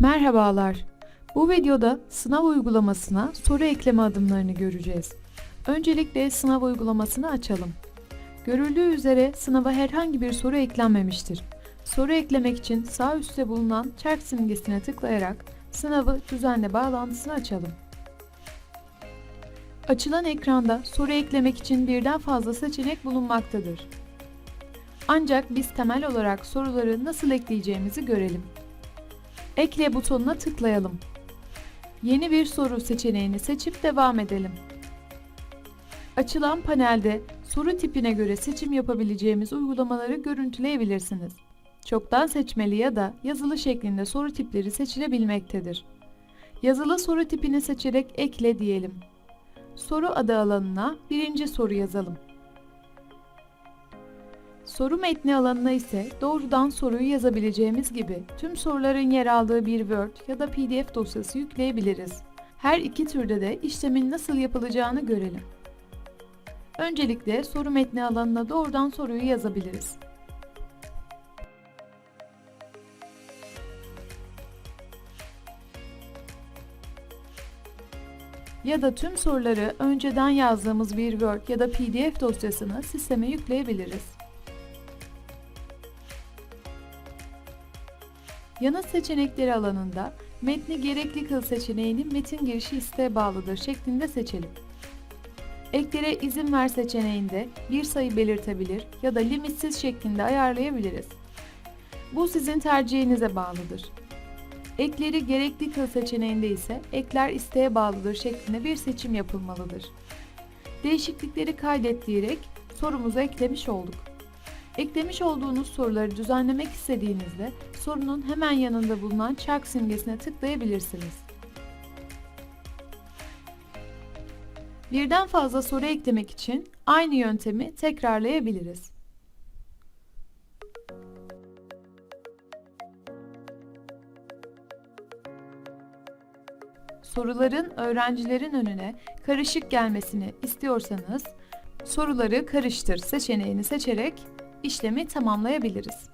Merhabalar. Bu videoda sınav uygulamasına soru ekleme adımlarını göreceğiz. Öncelikle sınav uygulamasını açalım. Görüldüğü üzere sınava herhangi bir soru eklenmemiştir. Soru eklemek için sağ üstte bulunan çark simgesine tıklayarak sınavı düzenle bağlantısını açalım. Açılan ekranda soru eklemek için birden fazla seçenek bulunmaktadır. Ancak biz temel olarak soruları nasıl ekleyeceğimizi görelim. Ekle butonuna tıklayalım. Yeni bir soru seçeneğini seçip devam edelim. Açılan panelde soru tipine göre seçim yapabileceğimiz uygulamaları görüntüleyebilirsiniz. Çoktan seçmeli ya da yazılı şeklinde soru tipleri seçilebilmektedir. Yazılı soru tipini seçerek ekle diyelim. Soru adı alanına birinci soru yazalım. Soru metni alanına ise doğrudan soruyu yazabileceğimiz gibi tüm soruların yer aldığı bir Word ya da PDF dosyası yükleyebiliriz. Her iki türde de işlemin nasıl yapılacağını görelim. Öncelikle soru metni alanına doğrudan soruyu yazabiliriz. Ya da tüm soruları önceden yazdığımız bir Word ya da PDF dosyasını sisteme yükleyebiliriz. Yanıt seçenekleri alanında metni gerekli kıl seçeneğinin metin girişi isteğe bağlıdır şeklinde seçelim. Eklere izin ver seçeneğinde bir sayı belirtebilir ya da limitsiz şeklinde ayarlayabiliriz. Bu sizin tercihinize bağlıdır. Ekleri gerekli kıl seçeneğinde ise ekler isteğe bağlıdır şeklinde bir seçim yapılmalıdır. Değişiklikleri kaydet diyerek sorumuzu eklemiş olduk. Eklemiş olduğunuz soruları düzenlemek istediğinizde sorunun hemen yanında bulunan çark simgesine tıklayabilirsiniz. Birden fazla soru eklemek için aynı yöntemi tekrarlayabiliriz. Soruların öğrencilerin önüne karışık gelmesini istiyorsanız soruları karıştır seçeneğini seçerek işlemi tamamlayabiliriz.